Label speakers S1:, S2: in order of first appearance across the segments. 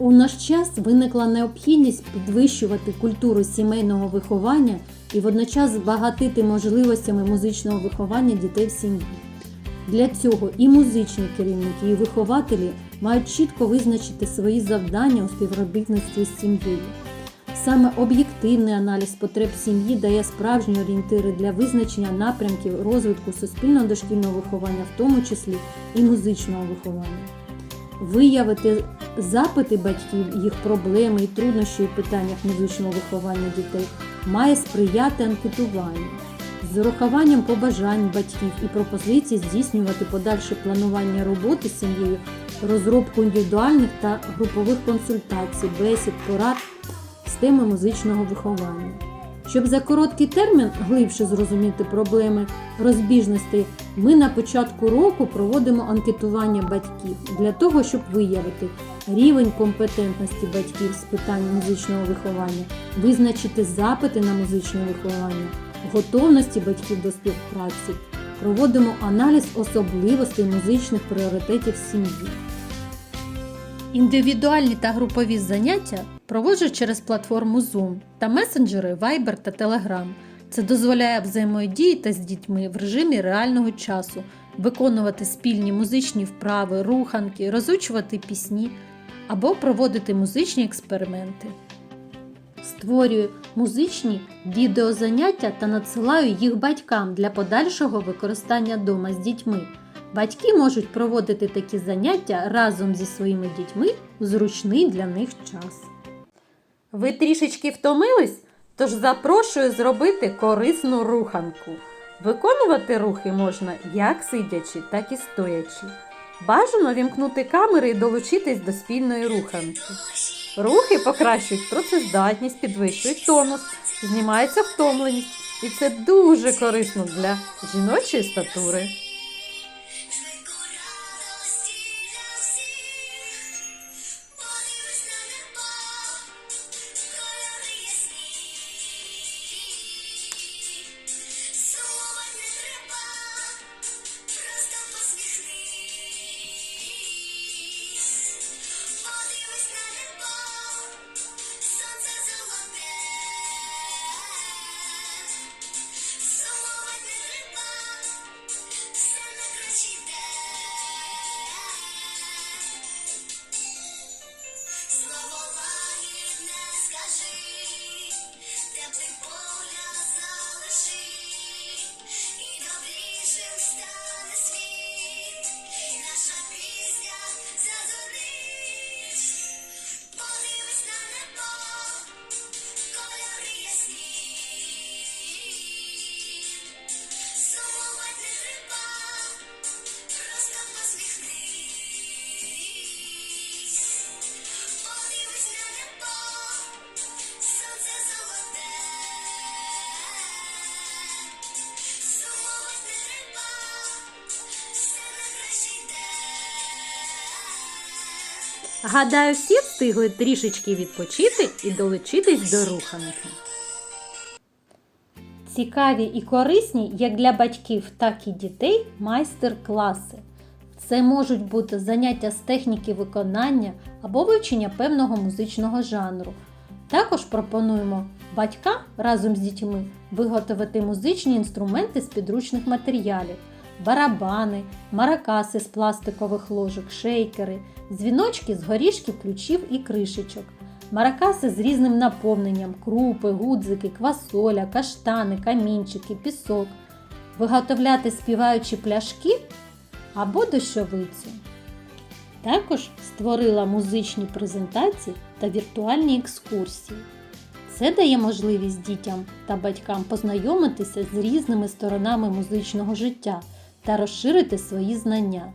S1: У наш час виникла необхідність підвищувати культуру сімейного виховання і водночас збагатити можливостями музичного виховання дітей в сім'ї. Для цього і музичні керівники, і вихователі мають чітко визначити свої завдання у співробітництві з сім'єю. Саме об'єктивний аналіз потреб сім'ї дає справжні орієнтири для визначення напрямків розвитку суспільно-дошкільного виховання, в тому числі і музичного виховання. Виявити запити батьків, їх проблеми і труднощі у питаннях музичного виховання дітей має сприяти анкетуванню. З урахуванням побажань батьків і пропозицій здійснювати подальше планування роботи з сім'єю, розробку індивідуальних та групових консультацій, бесід, порад з теми музичного виховання. Щоб за короткий термін глибше зрозуміти проблеми розбіжностей, ми на початку року проводимо анкетування батьків для того, щоб виявити рівень компетентності батьків з питань музичного виховання, визначити запити на музичне виховання, готовності батьків до співпраці. Проводимо аналіз особливостей музичних пріоритетів сім'ї. Індивідуальні та групові заняття проводжу через платформу Zoom та месенджери Viber та Telegram. Це дозволяє взаємодіяти з дітьми в режимі реального часу, виконувати спільні музичні вправи, руханки, розучувати пісні або проводити музичні експерименти. Створюю музичні відеозаняття та надсилаю їх батькам для подальшого використання вдома з дітьми. Батьки можуть проводити такі заняття разом зі своїми дітьми у зручний для них час. Ви трішечки втомились? Тож запрошую зробити корисну руханку. Виконувати рухи можна як сидячи, так і стоячи. Бажано вімкнути камери і долучитись до спільної руханки. Рухи покращують працездатність, підвищують тонус, знімається втомленість, і це дуже корисно для жіночої статури. Гадаю, всі встигли трішечки відпочити і долучитись до руханки. Цікаві і корисні як для батьків, так і дітей майстер-класи. Це можуть бути заняття з техніки виконання або вивчення певного музичного жанру. Також пропонуємо батькам разом з дітьми виготовити музичні інструменти з підручних матеріалів, барабани, маракаси з пластикових ложок, шейкери, дзвіночки з горішків, ключів і кришечок, маракаси з різним наповненням, крупи, гудзики, квасоля, каштани, камінчики, пісок, виготовляти співаючі пляшки або дощовицю. Також створила музичні презентації та віртуальні екскурсії. Це дає можливість дітям та батькам познайомитися з різними сторонами музичного життя та розширити свої знання.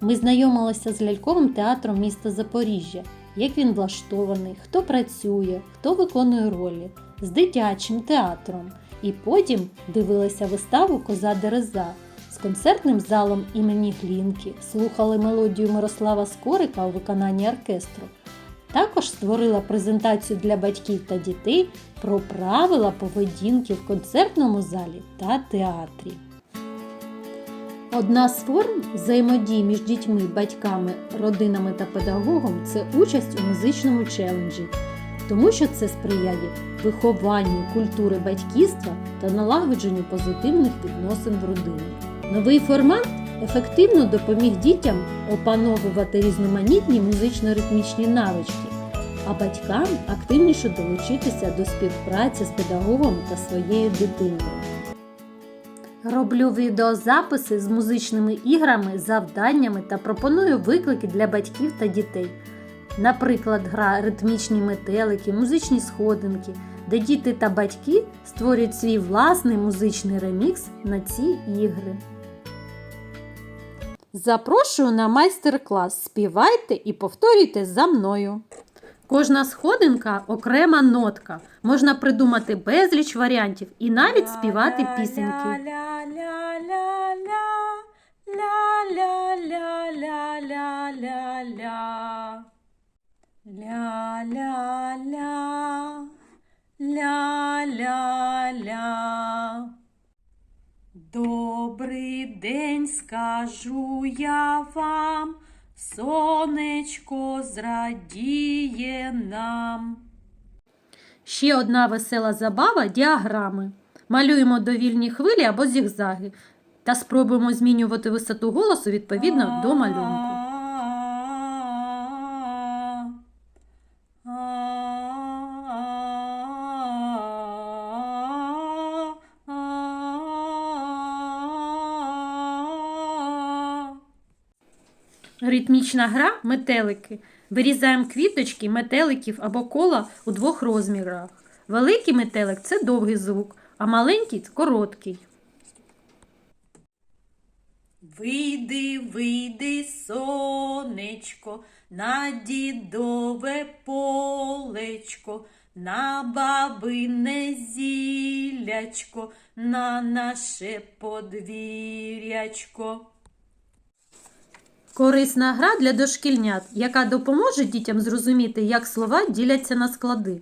S1: Ми знайомилися з ляльковим театром міста Запоріжжя, як він влаштований, хто працює, хто виконує ролі, з дитячим театром. І потім дивилися виставу Коза Дереза з концертним залом імені Глінки, слухали мелодію Мирослава Скорика у виконанні оркестру. Також створила презентацію для батьків та дітей про правила поведінки в концертному залі та театрі. Одна з форм взаємодії між дітьми, батьками, родинами та педагогом це участь у музичному челенджі, тому що це сприяє вихованню культури батьківства та налагодженню позитивних відносин в родині. Новий формат ефективно допоміг дітям опановувати різноманітні музично-ритмічні навички, а батькам активніше долучитися до співпраці з педагогом та своєю дитиною. Роблю відеозаписи з музичними іграми, завданнями та пропоную виклики для батьків та дітей. Наприклад, гра ритмічні метелики, музичні сходинки, де діти та батьки створюють свій власний музичний ремікс на ці ігри. Запрошую на майстер-клас. Співайте і повторюйте за мною. Кожна сходинка окрема нотка. Можна придумати безліч варіантів і навіть співати пісеньки. Ля-ля-ля. Добрий день скажу я вам, сонечко зрадіє нам. Ще одна весела забава діаграми. Малюємо довільні хвилі або зігзаги та спробуємо змінювати висоту голосу відповідно до малюнку. Ритмічна гра метелики. Вирізаємо квіточки, метеликів або кола у двох розмірах. Великий метелик це довгий звук, а маленький короткий. Вийди, вийди, сонечко, на дідове полечко, на бабине зілячко, на наше подвір'ячко. Корисна гра для дошкільнят, яка допоможе дітям зрозуміти, як слова діляться на склади.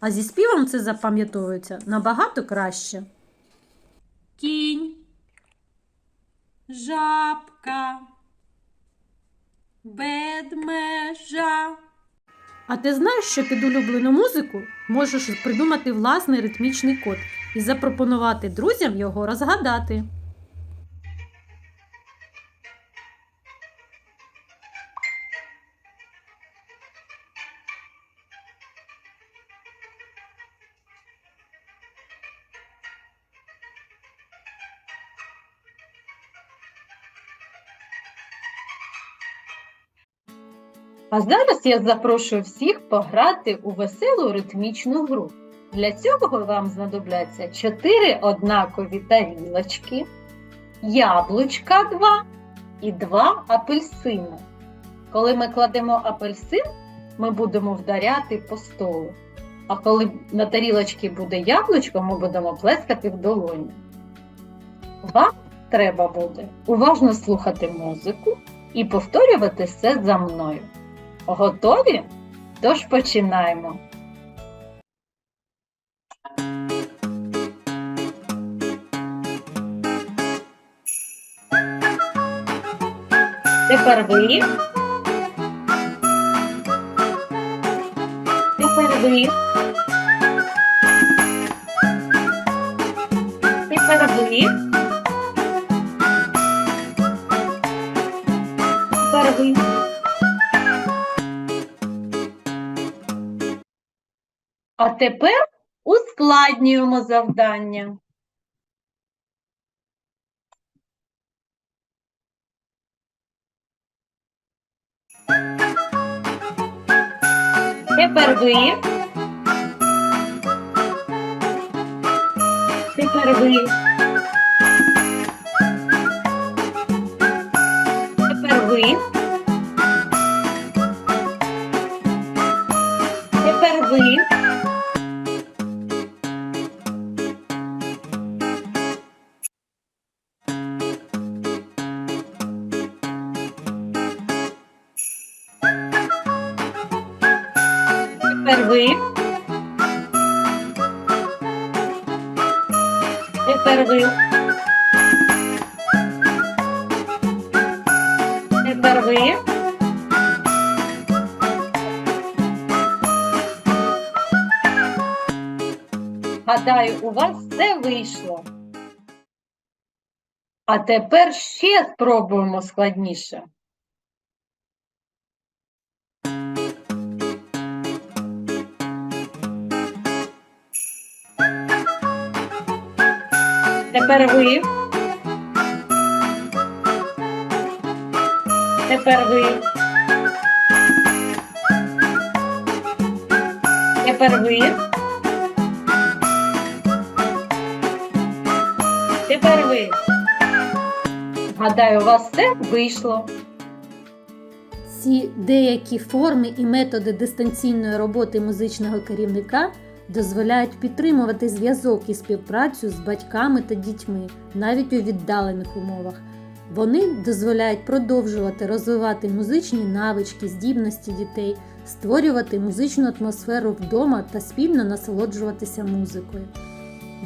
S1: А зі співом це запам'ятовується набагато краще. Кінь, жабка, ведмежа. А ти знаєш, що під улюблену музику можеш придумати власний ритмічний код і запропонувати друзям його розгадати.
S2: А зараз я запрошую всіх пограти у веселу ритмічну гру. Для цього вам знадобляться 4 однакові тарілочки, яблучка 2 і 2 апельсини. Коли ми кладемо апельсин, ми будемо вдаряти по столу. А коли на тарілочці буде яблучко, ми будемо плескати в долоні. Вам треба буде уважно слухати музику і повторювати все за мною. Готові? Тож починаємо. Тепер ви. Тепер ви. Тепер ви. Тепер ви. А тепер ускладнюємо завдання. Тепер ви. Тепер ви. Тепер ви. Тепер ви. Тепер ви. Тепер ви. Гадаю, у вас все вийшло. А тепер ще спробуємо складніше. Тепер ви. Тепер ви. Тепер ви. Тепер ви. Гадаю, у вас все вийшло.
S1: Ці деякі форми і методи дистанційної роботи музичного керівника дозволяють підтримувати зв'язок і співпрацю з батьками та дітьми навіть у віддалених умовах. Вони дозволяють продовжувати розвивати музичні навички, здібності дітей, створювати музичну атмосферу вдома та спільно насолоджуватися музикою.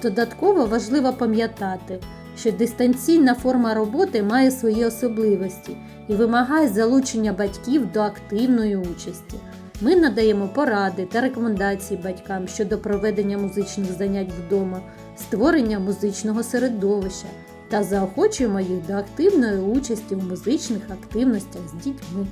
S1: Додатково важливо пам'ятати, що дистанційна форма роботи має свої особливості і вимагає залучення батьків до активної участі. Ми надаємо поради та рекомендації батькам щодо проведення музичних занять вдома, створення музичного середовища та заохочуємо їх до активної участі в музичних активностях з дітьми.